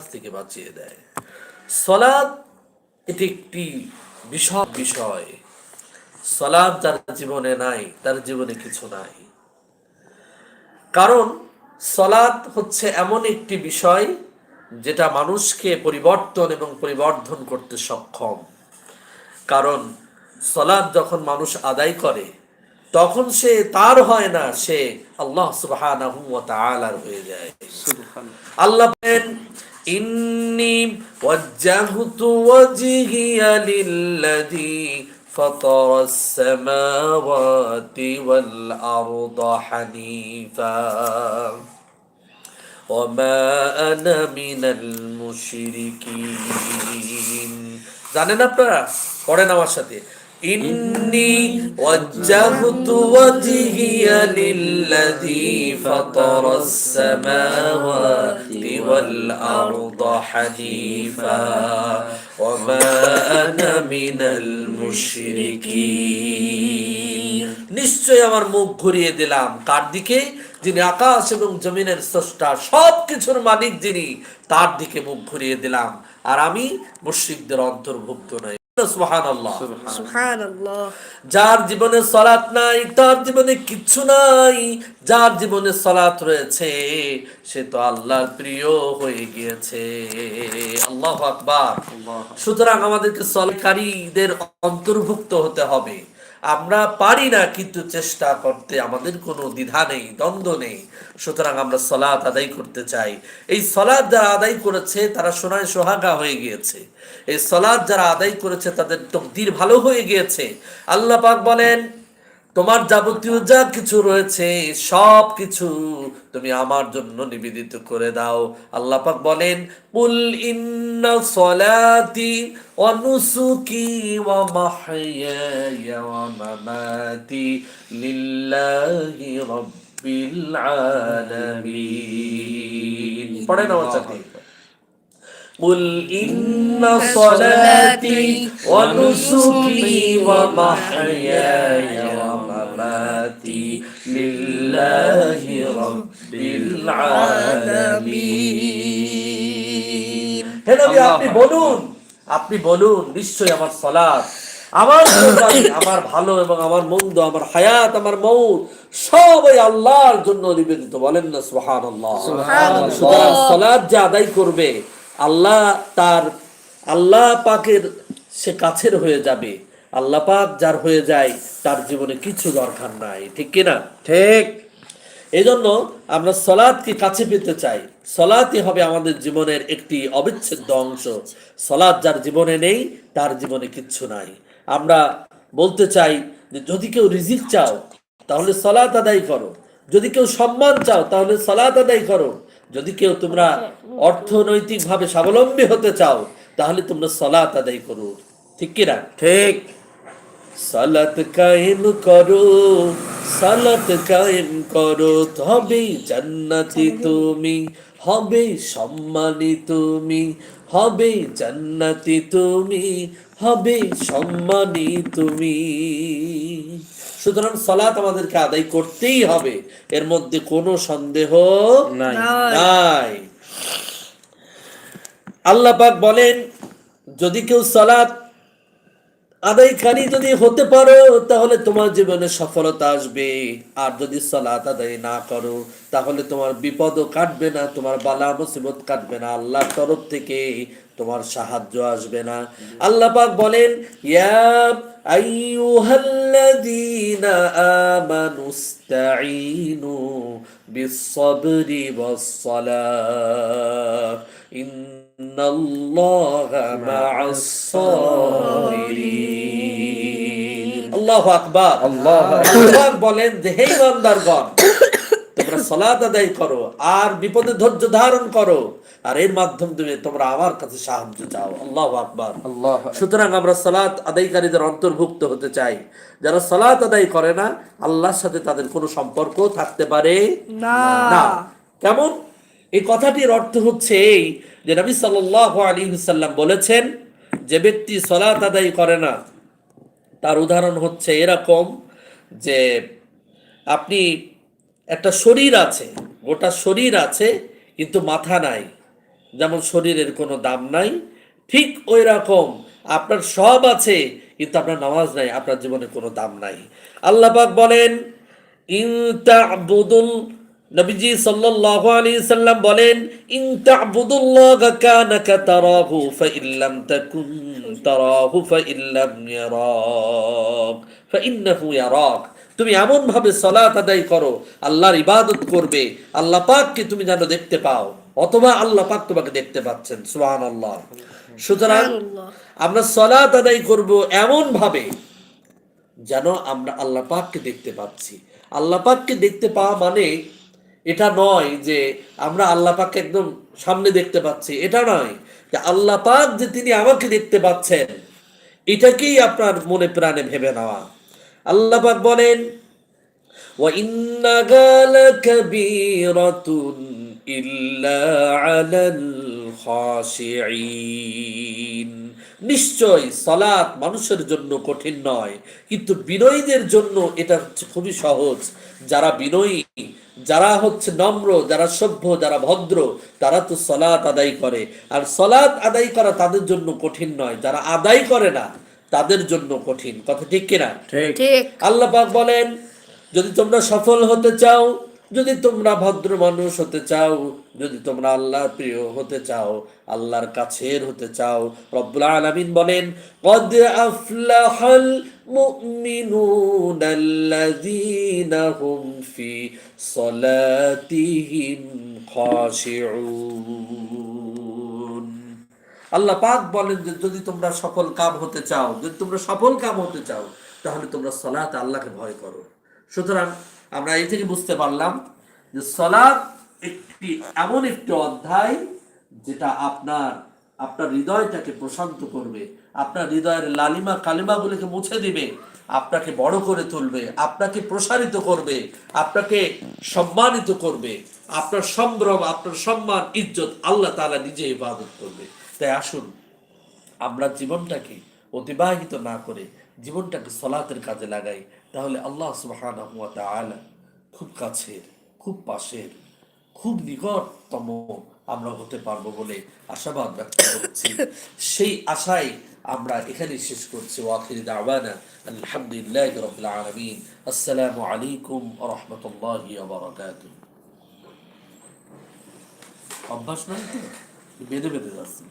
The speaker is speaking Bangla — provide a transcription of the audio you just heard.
থেকে বাঁচিয়ে দেয়। সলাদ এটি একটি বিশাল বিষয়। সলাদ যার জীবনে নাই তার জীবনে কিছু নাই। কারণ সলাদ হচ্ছে এমন একটি বিষয় যেটা মানুষকে পরিবর্তন এবং পরিবর্ধন করতে সক্ষম। কারণ সলাদ যখন মানুষ আদায় করে তখন সে তার হয় না সে আল্লাহ তাআলার হয়ে যায়। আল্লাহ বলেন ইন্নি ওয়াজ্জাহতু ওয়াজহিয়া লিল্লাযী فطر السماوات والأرض حنيفا وما أنا من المشركين জানেন আপনারা পড়েন আমার সাথে ইন্নি ওয়াজ্জাহতু ওয়াজহিয়া লিল্লাযী ফাতারাস সামাওয়াতি ওয়াল حنيفا وما أنا من المشركين. নিশ্চয় আমার মুখ ঘুরিয়ে দিলাম। কার দিকে? যিনি আকাশ এবং জমিনের স্রষ্টা সব কিছুর মালিক যিনি, তার দিকে মুখ ঘুরিয়ে দিলাম। আর আমি মুশ্রিকদের অন্তর্ভুক্ত নই। যার জীবনে সলাৎ নাই তার জীবনে কিচ্ছু নাই যার জীবনে সলাৎ রয়েছে সে তো আল্লাহর প্রিয় হয়ে গিয়েছে। আল্লাহ আকবার। সুতরাং আমাদেরকে সলকারীদের অন্তর্ভুক্ত হতে হবে। আমরা পারি না, কিন্তু চেষ্টা করতে আমাদের কোনো দ্বিধা নেই, দ্বন্দ্ব নেই। সুতরাং আমরা সলাৎ আদায় করতে চাই। এই সলাদ যারা আদায় করেছে, তারা সোনায় সোহাগা হয়ে গিয়েছে। এই সলাদ যারা আদায় করেছে, তাদের তকদির ভালো হয়ে গিয়েছে। আল্লাহ পাক বলেন তোমার যাবতীয় যা কিছু রয়েছে সব কিছু তুমি আমার জন্য নিবেদিত করে দাও আল্লাহ পাক বলেন কুল ইন্না সলাতি ওয়া নুসুকি ওয়া মাহইয়ায়া ওয়া মামাতি লিল্লাহি রাব্বিল আলামিন পড়েন আমার সাথে قل إن صلاتي ونسكي ومحياي ومماتي لله رب العالمين হে নবী আপনি বলুন আপনি বলুন নিশ্চয়ই আমার সলাৎ আমার কোরবানি, আমার ভালো এবং আমার মন্দ আমার হায়াত আমার মৌত সবই আল্লাহর জন্য নিবেদিত বলেন না সুবহানাল্লাহ সুতরাং সলাৎ যে আদায় করবে আল্লাহ তার আল্লাহ পাকের সে কাছের হয়ে যাবে আল্লাহ পাক যার হয়ে যায় তার জীবনে কিছু দরকার নাই ঠিক কিনা? ঠিক। এই জন্য আমরা সলাদকে কাছে পেতে চাই। সলাতই হবে আমাদের জীবনের একটি অবিচ্ছেদ্য অংশ। সলাদ যার জীবনে নেই তার জীবনে কিচ্ছু নাই। আমরা বলতে চাই যে যদি কেউ রিজিক চাও তাহলে সলাত আদায় করো। যদি কেউ সম্মান চাও তাহলে সলাত আদায় করো। যদি কেউ তোমরা অর্থনৈতিকভাবে স্বাবলম্বী হতে চাও তাহলে তোমরা সলাত আদায় করো। ঠিক কিনা? ঠিক। সালাত কায়েম করো সালাত কায়েম করো তবে জান্নাতি তুমি হবে সম্মানী তুমি হবে জান্নাতি তুমি হবে সম্মানী তুমি। সুতরাং সালাত আমাদেরকে আদায় করতেই হবে এর মধ্যে কোনো সন্দেহ নাই। নাই। আল্লাহ পাক বলেন যদি কেউ সালাত আদায়কারী যদি হতে পারো, তাহলে তোমার জীবনে সফলতা আসবে। আর যদি সালাত আদায় না করো, তাহলে তোমার বিপদও কাটবে না, তোমার বালা মুসিবত কাটবে না। আল্লাহর তরফ থেকে তোমার সাহায্য আসবে না। আল্লাহ পাক বলেন, ইয়া আইয়ুহাল্লাযীনা আমানুস্তাঈনু বিস-সাবরি ওয়াস-সালাহ আল্লাহু আকবার। আল্লাহু বলেন যে হে ইমানদারগণ তোমরা সালাত আদায় করো আর বিপদে ধৈর্য ধারণ করো। আর এর মাধ্যম তুমি তোমরা আমার কাছে সাহায্য চাও। আল্লাহু আকবার। আল্লাহ সুতরাং আমরা সালাত আদায়কারীদের অন্তর্ভুক্ত হতে চাই। যারা সালাত আদায় করে না আল্লাহর সাথে তাদের কোনো সম্পর্ক থাকতে পারে না। কেমন? এই কথাটির অর্থ হচ্ছে এই যে নবী সাল্লাল্লাহু আলাইহি সাল্লাম বলেছেন, যে ব্যক্তি সালাত আদায় করে না, তার উদাহরণ হচ্ছে এরকম যে আপনি একটা শরীর আছে, গোটা শরীর আছে, কিন্তু মাথা নাই, যেমন শরীরের কোনো দাম নাই, ঠিক ওই রকম আপনার সব আছে, কিন্তু আপনার নামাজ নাই, আপনার জীবনে কোনো দাম নাই। আল্লাপাক বলেন, ইন তা'বুদুল নবীজি সাল্লাল্লাহু আলাইহি সাল্লাম বলেন ইন তা'বুদুল্লাহা কানাকা তারাহু ফাইন লাম তাকুন তারাহু ফাইন লাম ইয়ারাক ফাইন্নাহু ইয়ারাক। তুমি এমন ভাবে সালাত আদায় করো আল্লাহর ইবাদত করবে আল্লাহ পাককে তুমি যেন দেখতে পাও অথবা আল্লাহ পাক তোমাকে দেখতে পাচ্ছেন। সুবহানাল্লাহ। সুতরাং আমরা সালাত আদায় করব এমন ভাবে যেন আমরা আল্লাহ পাককে দেখতে পাচ্ছি। আল্লাহ পাককে দেখতে পাওয়া মানে এটা নয় যে আমরা আল্লাহ পাককে একদম সামনে দেখতে পাচ্ছি, এটা নয়। যে আল্লাহ পাক যে তিনি আমাকে দেখতে পাচ্ছেন, এটাকেই আপনার মনে প্রাণে ভেবে নেওয়া। আল্লাহ পাক বলেন وإنها لكبيرة إلا على الخاشعين নিশ্চয় সালাত মানুষের জন্য কঠিন নয় কিন্তু বিনয়ীদের জন্য এটা হচ্ছে খুবই সহজ যারা বিনয়ী যারা হচ্ছে নম্র যারা সভ্য যারা ভদ্র তারা তো সলাৎ আদায় করে আর সলাৎ আদায় করা তাদের জন্য কঠিন নয় যারা আদায় করে না তাদের জন্য কঠিন কথা ঠিক কিনা ঠিক ঠিক আল্লাহ পাক বলেন যদি তোমরা সফল হতে চাও, যদি তোমরা ভদ্র মানুষ হতে চাও, যদি তোমরা আল্লাহর প্রিয় হতে চাও, আল্লাহর কাছের হতে চাও, রব্বুল আলামিন বলেন, কদ আফলাহাল মুমিনুন আল্লাযীনা হুম ফি সলাতিহিম খাশিউন। আল্লাহ পাক বলেন যে, যদি তোমরা সফল কাম হতে চাও, যদি তোমরা সফল কাম হতে চাও, তাহলে তোমরা সলাতে আল্লাহকে ভয় করো। সুতরাং আমরা এই থেকে বুঝতে পারলাম যে সলাৎ একটি এমন একটি অধ্যায় যেটা আপনার আপনার হৃদয়টাকে প্রশান্ত করবে, আপনার হৃদয়ের লালিমা কালিমাগুলিকে মুছে দিবে, আপনাকে বড় করে তুলবে, আপনাকে প্রসারিত করবে, আপনাকে সম্মানিত করবে, আপনার সম্ভ্রম, আপনার সম্মান, ইজ্জত আল্লাহ তাআলা নিজে ইবাদত করবে। তাই আসুন, আমরা জীবনটাকে অতিবাহিত না করে জীবনটাকে সলাতের কাজে লাগাই, তাহলে আল্লাহ তাআলা খুব কাছের, খুব পাশের, খুব নিকটতম আমরা হতে পারব বলে আশাবাদ ব্যক্ত করছি। সেই আশায় আমরা এখানে শেষ করছি। ওয়াখির দাওয়ানা আলহামদুলিল্লাহি রাব্বিল আলামিন। আসসালামু আলাইকুম রাহমাতুল্লাহি অভ্যাস নয় বেঁধে বেঁধে যাচ্ছে।